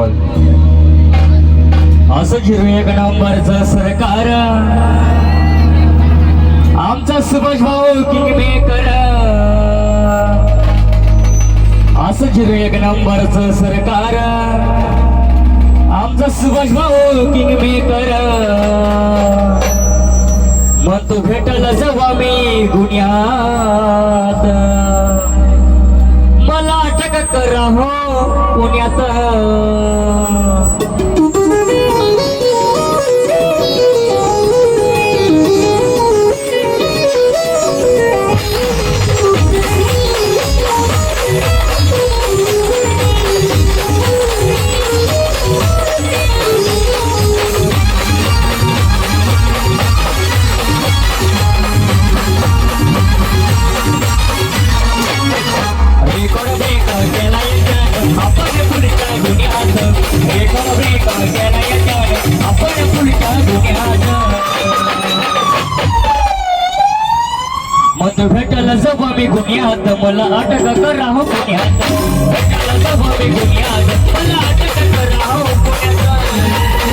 Hall असं zero एक नंबरचं सरकार. आमचा सुभाष भाऊ किंग मेकर असं झिरो एक नंबरचं सरकार. आमचा सुभाष भाऊ किंग मेकर मग तू भेटल जेव्हा मी गुन्ह्यात. रेकॉर्ड ब्रेक केला आपण पुढच्या मत भेटल मी गुन्ह्यात. मला अटक करा हो पुण्यात भेटल जब मी गुन्ह्यात. मला अटक करा हो पुण्यात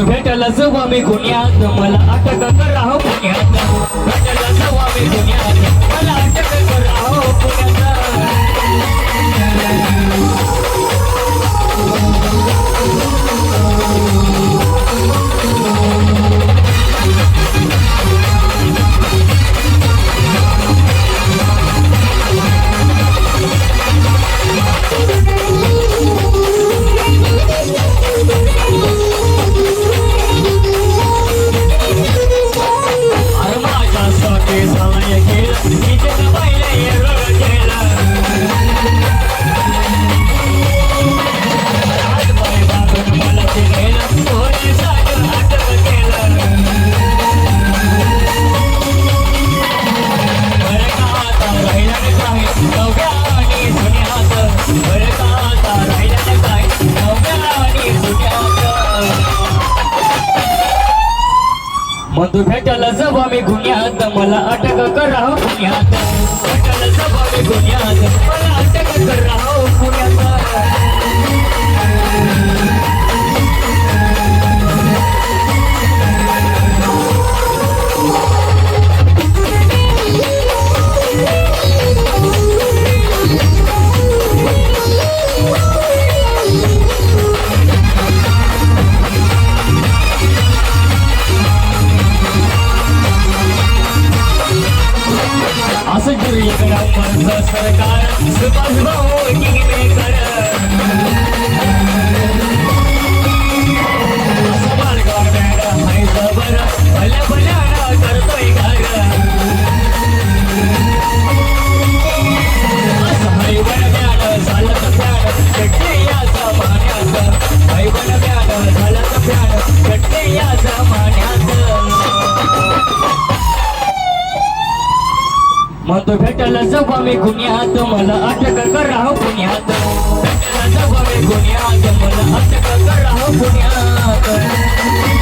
मग तू भेटायला जेव्हा मी गुन्ह्यात. मला अटक करा हो पुण्यात भेटायला जेव्हा मी गुन्ह्यात. मग तू भेटायला जेव्हा मी गुन्ह्यात मला अटक करा हो पुण्यात भेटायला सुभाष भाऊ किंगमेकर मग तो भेटायला जेव्हा मी गुन्ह्यात मला अटक करा गुन्ह्यात. पुण्यात भेटायला जेव्हा मी गुन्ह्यात मला अटक करा गुन्ह्यात.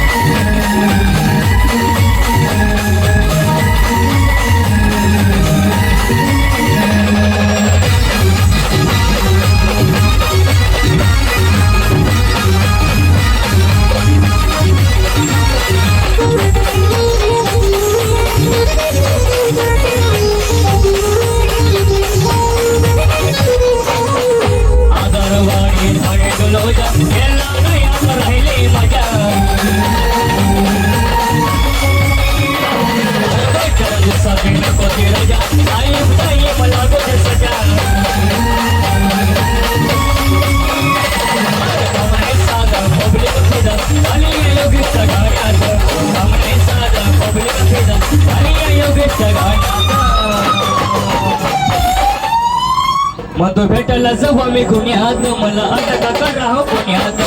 मग तो भेटायला जेव्हा मी गुन्ह्यात मला अटक करा हो पुण्यात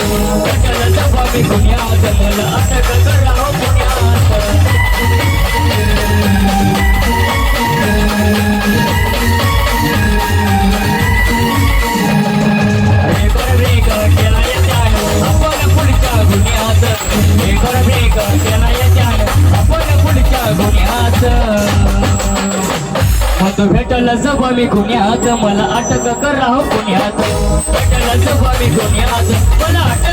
भेटायला जेव्हा मी गुन्ह्यात मला अटक करा. भेटायला जाऊ गुन्ह्यात मला अटक करा गुन्ह्यात. पुण्यात भेटायला गुन्ह्यात मला अटक